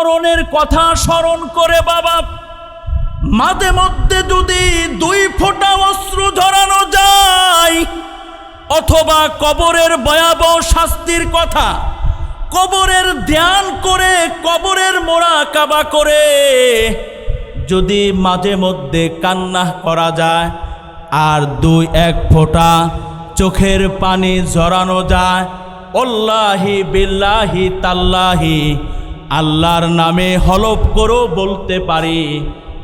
মরণের কথা স্মরণ করে বাবা। মাঝে মধ্যে যদি দুই ফোঁটা অস্ত্র ধরানো যায়, অথবা কবরের ভয়াবহ শাস্তির কথা, কবরের ধ্যান করে কবরের মোড়া কাবা করে, যদি মাঝে মধ্যে কান্না করা যায়, আর দুই এক ফোঁটা চোখের পানি জড়ানো যায়, অল্লাহি বিল্লাহি তাল্লাহি আল্লাহর নামে হলফ করো বলতে পারি,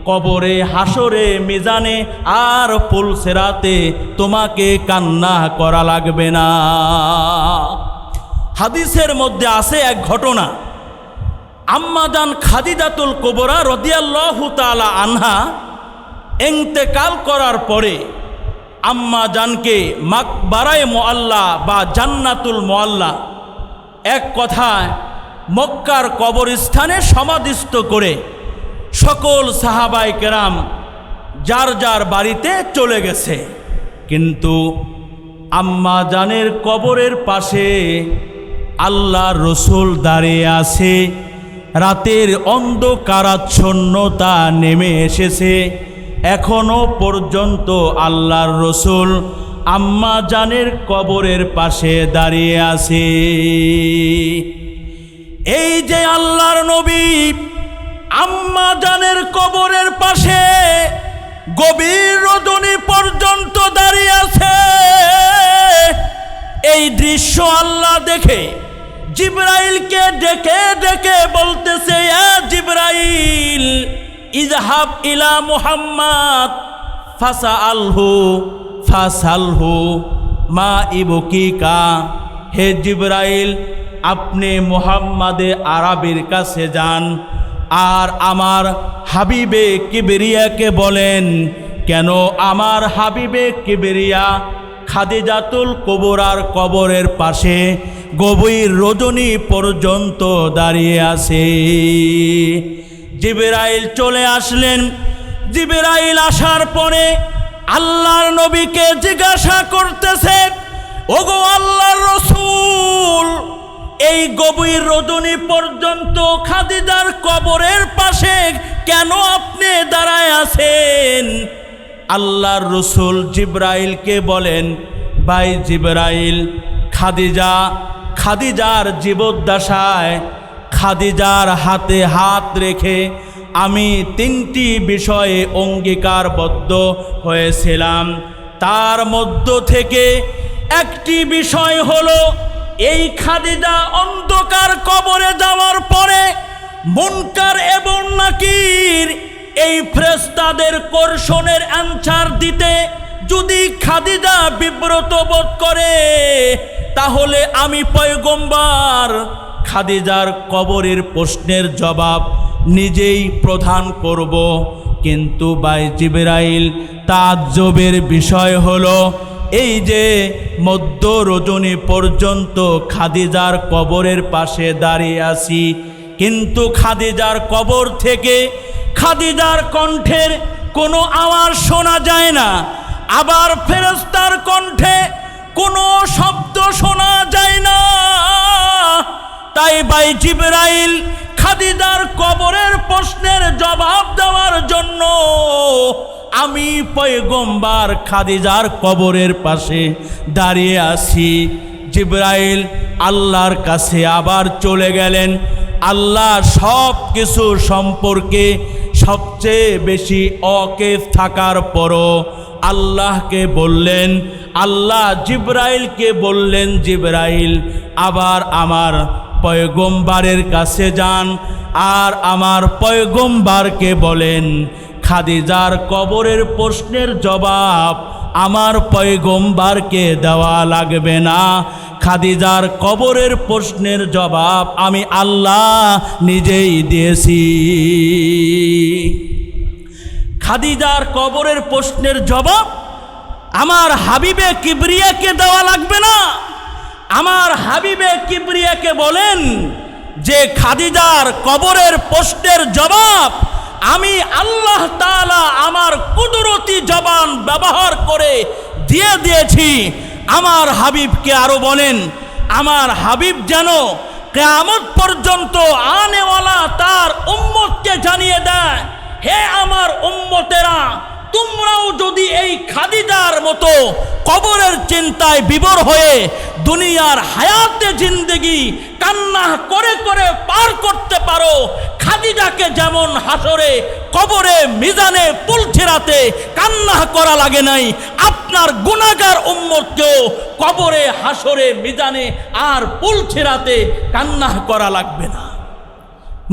কবরে হাসরে মিজানে আর পুলসেরাতে তোমাকে কান্না করা লাগবে না। হাদিসের মধ্যে আছে এক ঘটনা। আম্মাজান খাদিজাতুল কোবরা রদিয়াল্লাহু তাআলা আনহা এন্তেকাল করার পরে আম্মা জানকে মাকবারায় মোয়াল্লা বা জান্নাতুল মোয়াল্লা এক কথায় মক্কার কবরস্থানে সমাধিস্থ করে সকল সাহাবাই কেরাম যার যার বাড়িতে চলে গেছে। কিন্তু আম্মা জানের কবরের পাশে আল্লাহ রসুল দাঁড়িয়ে আছে। রাতের অন্ধকারাচ্ছন্নতা নেমে এসেছে। এখনও পর্যন্ত আল্লাহর রসুল আম্মা জানের কবরের পাশে দাঁড়িয়ে আছে। এই যে আল্লাহর নবী আম্মা জানের কবরের পাশে গভীর রজনী পর্যন্ত দাঁড়িয়ে আছে। এই দৃশ্য আল্লাহ দেখে জিব্রাইলকে ডেকে ডেকে বলতেছে জিব্রাইল ইজহাব ইলা মুহাম্মদ ফাসা আলহু ফাসালহু, মা ইবকিকা, হে জিব্রাইল আপনি মুহাম্মাদে আরবির কাছে যান। আর আমার হাবিবে কিবেরিয়াকে বলেন, কেন আমার হাবিবে কিবরিয়া খাদিজাতুল কবরার কবরের পাশে গভীর রজনী পর্যন্ত দাঁড়িয়ে আছে? জিবেরাইল চলে আসলেন। জিবেরাইল আসার পরে আল্লাহর নবীকে জিজ্ঞাসা করতেছে, ওগো আল্লাহর রসুল এই গভীর রজনী পর্যন্ত খাদিদার কবরের পাশে কেন আপনি দাঁড়ায় আছেন? আল্লাহর রসুল জিব্রাইলকে বলেন, ভাই জিব্রাইল, খাদিজা, খাদিজার জীবদ্দশায় খাদিজার হাতে হাত রেখে আমি তিনটি বিষয়ে অঙ্গীকারবদ্ধ হয়েছিলাম। তার মধ্য থেকে একটি বিষয় হলো এই খাদিজা অন্ধকার কবরে যাওয়ার পরে মুনকার এবং নাকির এই ফ্রেস্তাদের কোর্শনের অ্যান্সার দিতে যদি খাদিজা বিব্রত বোধ করে, তাহলে আমি পয়গম্বার খাদিজার কবরের প্রশ্নের জবাব নিজেই প্রদান করব। কিন্তু বাই জিবেরাইল, তাজ্জবের বিষয় হলো এই যে মধ্য রজনী পর্যন্ত খাদিজার কবরের পাশে দাঁড়িয়ে আছি, কিন্তু খাদিজার কবর থেকে খাদিজার কণ্ঠের কোনো আওয়াজ শোনা যায় না। আবার ফেরস্তার কণ্ঠে কোনো শব্দ শোনা যায় না। তাই বাই জিবরাইল খাদিজার কবরের প্রশ্নের জবাব দেওয়ার জন্য আমি পয়গম্বার খাদিজার কবরের পাশে দাঁড়িয়ে আছি। জিব্রাইল আল্লাহর কাছে আবার চলে গেলেন। আল্লাহ সব কিছু সম্পর্কে সবচেয়ে বেশি অকেফ থাকার পরও আল্লাহকে বললেন, আল্লাহ জিব্রাইলকে বললেন, জিব্রাইল, আবার আমার পয়গম্বারের কাছে যান। আর আমার পয়গম্বারকে বলেন খাদিজার কবরের প্রশ্নের জবাব আমার পয়গম্বারকে দেওয়া লাগবে না। খাদিজার কবরের প্রশ্নের জবাব আমি আল্লাহ নিজেই দিয়েছি। খাদিজার কবরের প্রশ্নের জবাব আমার হাবিবে কিবরিয়াকে দেওয়া লাগবে না। আমার হাবিবে কিবরিয়াকে বলেন যে খাদিজার কবরের প্রশ্নের জবাব আমি আল্লাহ তাআলা আমার কুদরতি জবান ব্যবহার করে দিয়ে দিয়েছি। আমার হাবিবকে আরও বলেন, আমার হাবিব যেন কেয়ামত পর্যন্ত আনেওয়ালা তার উম্মতকে জানিয়ে দেয়, হে আমার উম্মতেরা, তোমরাও যদি এই খাদিজার মতো কবরের চিন্তায় বিবর হয়ে দুনিয়ার হায়াতে জিন্দেগি কান্না করে করে পার করতে পারো। খাদিজাকে যেমন হাসরে, কবরে, মিজানে পুলছেরাতে কান্না করা লাগে নাই, আপনার গুণাগার উম্মতকেও কবরে, হাসরে, মিজানে আর পুলছেরাতে কান্না করা লাগবে না।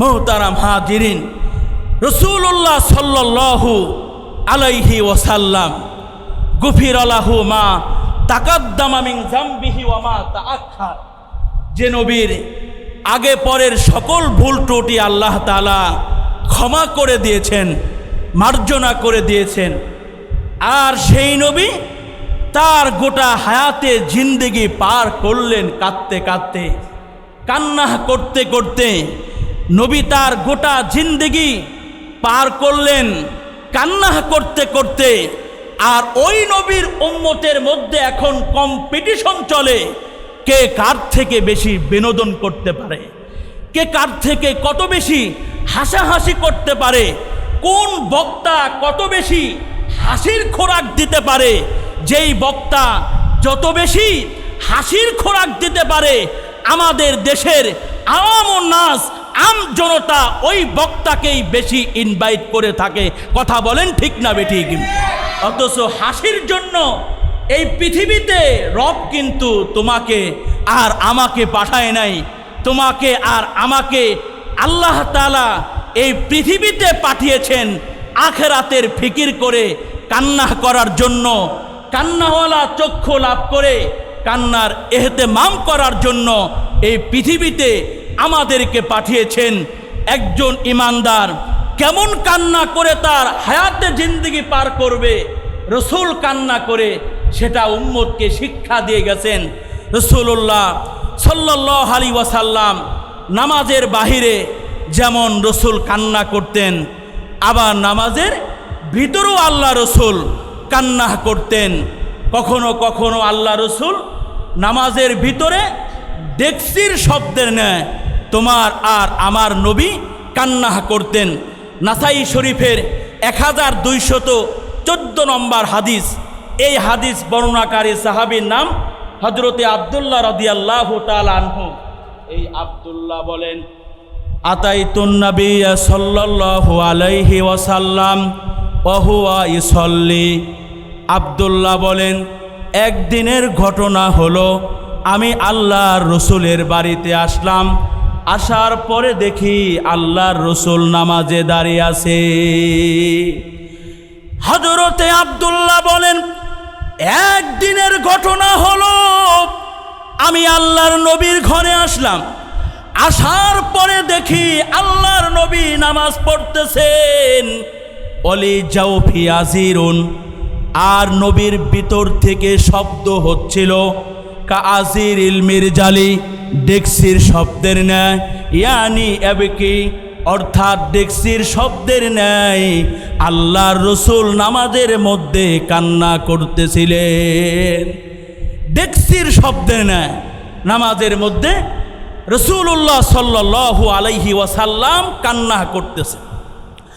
মোহতারাম হাজিরিন রসুল্লাহ সাল্লাল্লাহু আলাইহি ওয়াসাল্লাম, গুফির আলাহু মা তাকাদ্দামা মিন জামবিহি ওয়া মা তাআখার। যে নবীর আগে পরের সকল ভুল ত্রুটি আল্লাহ তাআলা ক্ষমা করে দিয়েছেন, মার্জনা করে দিয়েছেন। আর সেই নবী তার গোটা হায়াতে জিন্দেগি পার করলেন কাঁদতে কাঁদতে, কান্না করতে করতে নবী তার গোটা জিন্দেগি পার করলেন, কান্না করতে করতে। আর ওই নবীর উম্মতের মধ্যে এখন কম্পিটিশন চলে। কে কার থেকে বেশি বিনোদন করতে পারে? কে কার থেকে কত বেশি হাসাহাসি করতে পারে? কোন বক্তা কত বেশি হাসির খোরাক দিতে পারে? যেই বক্তা যত বেশি হাসির খোরাক দিতে পারে, আমাদের দেশের আওয়াম নাস, আম জনতা ওই বক্তাকেই বেশি ইনভাইট করে থাকে। কথা বলেন ঠিক না বেঠিক? অথচ হাসির জন্য এই পৃথিবীতে রব কিন্তু তোমাকে আর আমাকে পাঠায় নাই। তোমাকে আর আমাকে আল্লাহ তাআলা এই পৃথিবীতে পাঠিয়েছেন আখেরাতের ফিকির করে কান্না করার জন্য। কান্নাওয়ালা চক্ষু লাভ করে কান্নার এহতে মাম করার জন্য এই পৃথিবীতে আমাদেরকে পাঠিয়েছেন একজন ইমানদার। কেমন কান্না করে তার হায়াতে জিন্দগি পার করবে, রসুল কান্না করে সেটা উম্মতকে শিক্ষা দিয়ে গেছেন রসুল্লাহ সাল্লাহ আলী ওয়াসাল্লাম। নামাজের বাহিরে যেমন রসুল কান্না করতেন, আবার নামাজের ভিতরেও আল্লাহ রসুল কান্না করতেন। কখনো কখনো আল্লাহ রসুল নামাজের ভিতরে ডেক্সির শব্দের ন্যায় তোমার আর আমার নবী কান্না করতেন। নাসাই শরীফের এক হাজার দুইশত চোদ্দ নম্বর হাদিস এই হাদিস বর্ণনাকারী সাহাবীর নাম হজরতে আবদুল্লাহ রদিয়াল্লাহ আনহু। এই আবদুল্লাহ বলেন আতাইতুন নবী সাল্লাল্লাহু আলাইহি ওয়াসাল্লাম ওহুয়া ইসল্লি আবদুল্লাহ বলেন একদিনের ঘটনা হলো আমি আল্লাহর রসুলের বাড়িতে আসলাম আসার পরে দেখি আল্লাহর রসুল নামাজে দাঁড়িয়ে আছে। হজরতে আবদুল্লাহ বলেন একদিনের ঘটনা হলো, আমি আল্লাহর নবীর ঘরে আসলাম। আসার পরে দেখি আল্লাহর নবী নামাজ পড়তেছেন। অলি জাউফি আজিরুন। আর নবীর ভিতর থেকে শব্দ হচ্ছিল, কা আজির ইলমির জালি ডেক্সির শব্দের ন্যায়। ইয়ানি এবেকি অর্থাৎ ডেক্সির শব্দের ন্যায় আল্লাহর রসুল নামাজের মধ্যে কান্না করতেছিলেন। ডেক্সির শব্দের ন্যায় নামাজের মধ্যে রসুল্লাহ সাল্লাহ আলাইহি ওয়াসাল্লাম কান্না করতেছে।